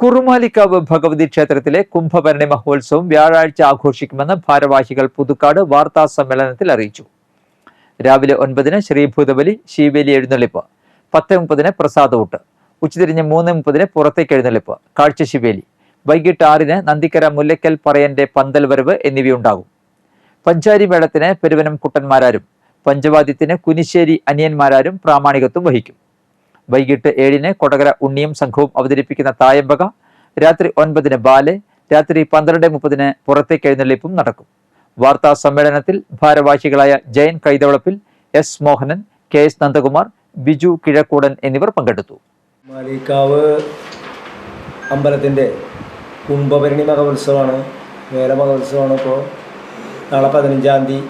കുറുമാലിക്കാവ് ഭഗവതി ക്ഷേത്രത്തിലെ കുംഭഭരണി മഹോത്സവം വ്യാഴാഴ്ച ആഘോഷിക്കുമെന്ന് ഭാരവാഹികൾ പുതുക്കാട് വാർത്താ സമ്മേളനത്തിൽ അറിയിച്ചു. രാവിലെ ഒൻപതിന് ശ്രീഭൂതബലി ശീവേലി എഴുന്നള്ളിപ്പ് പത്ത് മുപ്പതിന് പ്രസാദവൂട്ട് ഉച്ചതിരിഞ്ഞ് മൂന്ന് മുപ്പതിന് പുറത്തേക്ക് എഴുന്നള്ളിപ്പ് കാഴ്ച ശിവേലി വൈകിട്ട് ആറിന് നന്ദിക്കര മുല്ലയ്ക്കൽ പറയന്റെ പന്തൽ വരവ് എന്നിവയുണ്ടാകും. പഞ്ചാരി മേളത്തിന് പെരുവനം കുട്ടന്മാരാരും പഞ്ചവാദ്യത്തിന് കുനിശ്ശേരി അനിയന്മാരാരും പ്രാമാണികത്വം വഹിക്കും. വൈകിട്ട് ഏഴിന് കൊടകര ഉണ്ണിയും സംഘവും അവതരിപ്പിക്കുന്ന തായമ്പക രാത്രി ഒൻപതിന് ബാലെ രാത്രി പന്ത്രണ്ട് മുപ്പതിന് പുറത്തേക്ക് എഴുന്നള്ളിപ്പും നടക്കും. വാർത്താ സമ്മേളനത്തിൽ ഭാരവാഹികളായ Jayan Kaithavalappil S Mohanan K S Nandakumar Biju Kizhakkoodan എന്നിവർ പങ്കെടുത്തു. മാലിക്കാവ് അമ്പലത്തിന്റെ കുംഭഭരണി മഹോത്സവമാണ് വേറെ മഹോത്സവമാണ് ഇപ്പോൾ. നാളെ പതിനഞ്ചാം തീയതി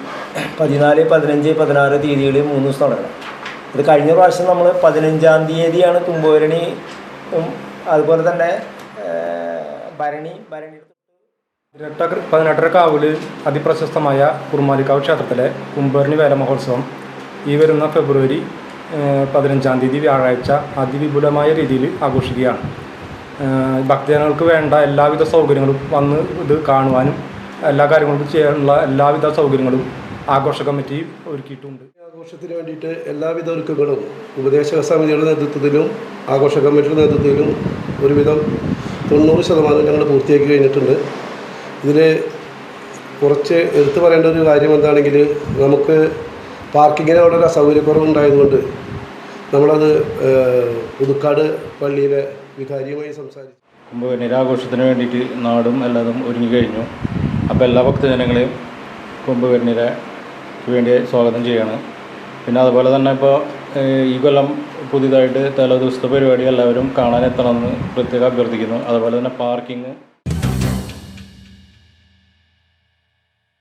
പതിനാല് പതിനഞ്ച് പതിനാറ് തീയതികളിൽ മൂന്ന് ദിവസം നടക്കണം ഇത് കഴിഞ്ഞ പ്രാവശ്യം നമ്മൾ പതിനഞ്ചാം തീയതിയാണ് കുംഭഭരണി അതുപോലെ തന്നെ ഭരണി ഭരണി പതിനെട്ട പതിനെട്ടര കാവിൽ അതിപ്രശസ്തമായ കുറുമാലിക്കാവ് ക്ഷേത്രത്തിലെ കുംഭരണി വേല മഹോത്സവം ഈ വരുന്ന ഫെബ്രുവരി പതിനഞ്ചാം തീയതി വ്യാഴാഴ്ച അതിവിപുലമായ രീതിയിൽ ആഘോഷിക്കുകയാണ്. ഭക്തജനങ്ങൾക്ക് വേണ്ട എല്ലാവിധ സൗകര്യങ്ങളും വന്ന് ഇത് കാണുവാനും എല്ലാ കാര്യങ്ങൾക്കും ചെയ്യാനുള്ള എല്ലാവിധ സൗകര്യങ്ങളും ആഘോഷ കമ്മിറ്റി ഒരുക്കിയിട്ടുണ്ട്. ആഘോഷത്തിന് വേണ്ടിയിട്ട് എല്ലാവിധ ഒരുക്കങ്ങളും ഉപദേശക സമിതിയുടെ നേതൃത്വത്തിലും ആഘോഷ കമ്മിറ്റിയുടെ നേതൃത്വത്തിലും ഒരുവിധം തൊണ്ണൂറ് ശതമാനം ഞങ്ങൾ പൂർത്തിയാക്കി കഴിഞ്ഞിട്ടുണ്ട്. ഇതിൽ കുറച്ച് എടുത്തു പറയേണ്ട ഒരു കാര്യം എന്താണെങ്കിൽ നമുക്ക് പാർക്കിങ്ങിന് അവിടെ ഒരു അസൗകര്യക്കുറവുണ്ടായതുകൊണ്ട് നമ്മളത് പുതുക്കാട് പള്ളിയിലെ വികാരിയുമായി സംസാരിച്ചു. കുംഭകർണിരാഘോഷത്തിന് വേണ്ടിയിട്ട് നാടും എല്ലാതും ഒരുങ്ങി കഴിഞ്ഞു. അപ്പോൾ എല്ലാ ഭക്തജനങ്ങളെയും കുംഭകർണിരയ്ക്ക് വേണ്ടി സ്വാഗതം ചെയ്യാണ്. പിന്നെ അതുപോലെ തന്നെ ഇപ്പോൾ ഈ കൊല്ലം പുതിയതായിട്ട് തലേ ദിവസത്തെ പരിപാടി എല്ലാവരും കാണാനെത്തണമെന്ന് പ്രത്യേകം അഭ്യർത്ഥിക്കുന്നു. അതുപോലെ തന്നെ പാർക്കിംഗ്